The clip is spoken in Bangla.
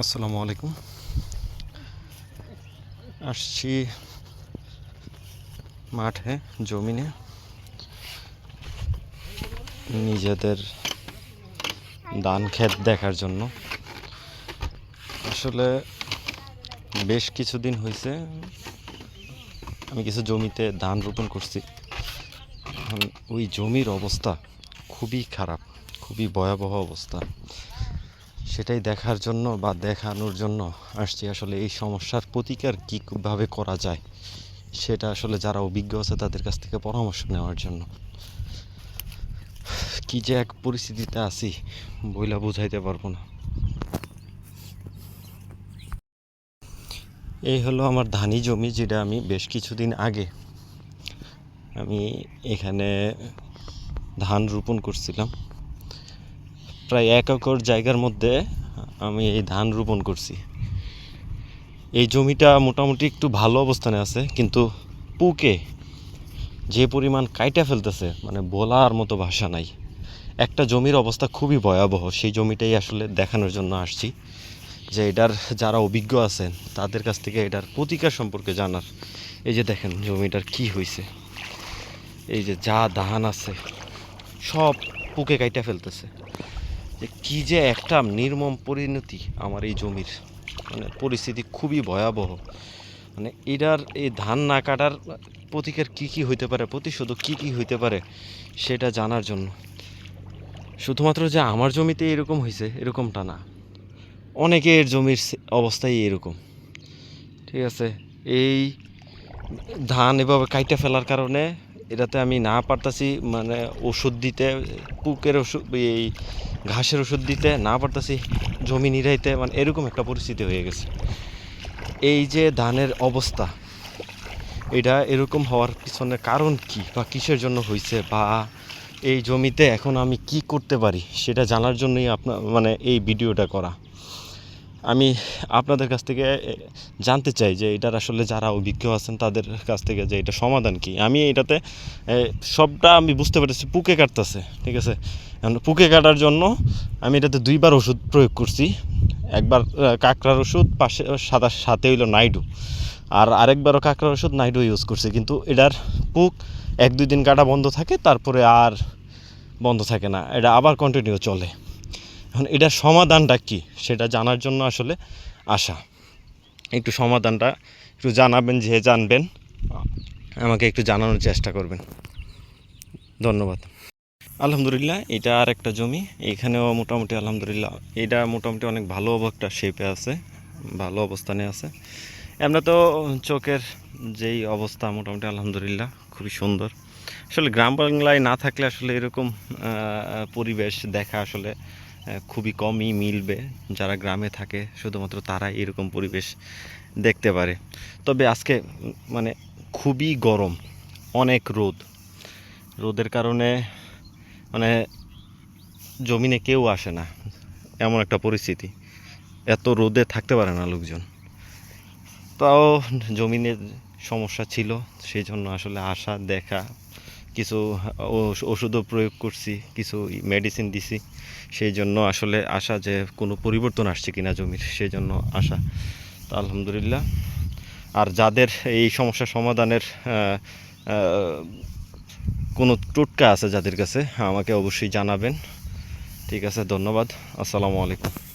আসসালামু আলাইকুম। আসছি মাঠে, জমিনে। নিজেদের ধান ক্ষেত দেখার জন্য। আসলে বেশ কিছুদিন হয়েছে আমি কিছু জমিতে ধান রোপণ করছি। ওই জমির অবস্থা খুবই খারাপ, খুবই ভয়াবহ অবস্থা। সেটাই দেখার জন্য বা দেখানোর জন্য আসছি। আসলে এই সমস্যার প্রতিকার কীভাবে করা যায়, সেটা আসলে যারা অভিজ্ঞ আছে তাদের কাছ থেকে পরামর্শ নেওয়ার জন্য। কি যে এক পরিস্থিতিতে আছি, বইলা বুঝাইতে পারব না। এই হলো আমার ধানি জমি, যেটা আমি বেশ কিছুদিন আগে আমি এখানে ধান রোপণ করছিলাম। প্রায় এক একর জায়গার মধ্যে আমি এই ধান রোপণ করছি। এই জমিটা মোটামুটি একটু ভালো অবস্থানে আছে, কিন্তু পুকে যে পরিমাণ কাইটা ফেলতেছে মানে বলার মতো ভাষা নাই। একটা জমির অবস্থা খুবই ভয়াবহ, সেই জমিটাই আসলে দেখানোর জন্য আসছি যে এটার যারা অভিজ্ঞ আছেন, তাদের কাছ থেকে এটার প্রতিকার সম্পর্কে জানার। এই যে দেখেন জমিটার কি হয়েছে এই যে যা ধান আছে, সব পুকে কাইটা ফেলতেছে। যে কি যে একটা নির্মম পরিণতি আমার এই জমির। মানে পরিস্থিতি খুবই ভয়াবহ। মানে এটার, এই ধান না কাটার প্রতিকার কি কি হইতে পারে, প্রতিশোধক কি কি হইতে পারে, সেটা জানার জন্য। শুধুমাত্র যে আমার জমিতে এরকম হয়েছে এরকমটা না। অনেকের জমির অবস্থাই এরকম। ঠিক আছে? এই ধান এভাবে কাইটা ফেলার কারণে এটাতে আমি না পারতাছি মানে ওষুধ দিতে, পুকের ওষুধ, এই ঘাসের ওষুধ দিতে, না পারতাছি, জমি নিরাইতে মানে এরকম একটা পরিস্থিতি হয়ে গেছে। এই যে ধানের অবস্থা, এটা এরকম হওয়ার পিছনে কারণ কি বা কিসের জন্য হয়েছে বা এই জমিতে এখন আমি কি করতে পারি, সেটা জানার জন্যই আপনার মানে এই ভিডিওটা করা। আমি আপনাদের কাছ থেকে জানতে চাই যে এটার আসলে যারা অভিজ্ঞ আছেন তাদের কাছ থেকে যে এটা সমাধান কি? আমি এটাতে সবটা আমি বুঝতে পেরেছি, পুকে কাটতেছে, ঠিক আছে? পুকে কাটার জন্য আমি এটাতে দুইবার ওষুধ প্রয়োগ করছি। একবার কাঁকড়ার ওষুধ, পাশে, সাদা, সাথে হইল নাইডু। আর আরেকবারও কাঁকড়ার ওষুধ নাইডু ইউজ করছি। কিন্তু এটার পুক এক দুই দিন কাটা বন্ধ থাকে, তারপরে আর বন্ধ থাকে না। এটা আবার কন্টিনিউ চলে। এখন এটার সমাধানটা কি? সেটা জানার জন্য আসলে আসা একটু সমাধানটা একটু জানাবেন, যে জানবেন, আমাকে একটু জানানোর চেষ্টা করবেন। ধন্যবাদ। আলহামদুলিল্লাহ, এটা আর একটা জমি। এখানেও মোটামুটি আলহামদুলিল্লাহ, এটা মোটামুটি অনেক ভালো একটা শেপে আছে, ভালো অবস্থানে আছে। এমনি তো চোখের যেই অবস্থা, মোটামুটি আলহামদুলিল্লাহ, খুবই সুন্দর। আসলে গ্রাম বাংলায় না থাকলে আসলে এরকম পরিবেশ দেখা আসলে খুবই কমই মিলবে যারা গ্রামে থাকে, শুধুমাত্র তারাই এরকম পরিবেশ দেখতে পারে। তবে আজকে মানে খুবই গরম, অনেক রোদ। রোদের কারণে মানে জমিনে কেউ আসে না, এমন একটা পরিস্থিতি। এত রোদে থাকতে পারে না লোকজন। তাও জমিনের সমস্যা ছিল, সেই জন্য আসলে আসা, দেখা কিছু ওষুধও প্রয়োগ করছি, কিছু মেডিসিন দিছি। সেই জন্য আসলে আশা যে কোনো পরিবর্তন আসছে কিনা জমির সেই জন্য আশা। তো আলহামদুলিল্লাহ। আর যাদের এই সমস্যা সমাধানের কোনো টোটকা আছে যাদের কাছে, আমাকে অবশ্যই জানাবেন। ঠিক আছে, ধন্যবাদ। আসসালামু আলাইকুম।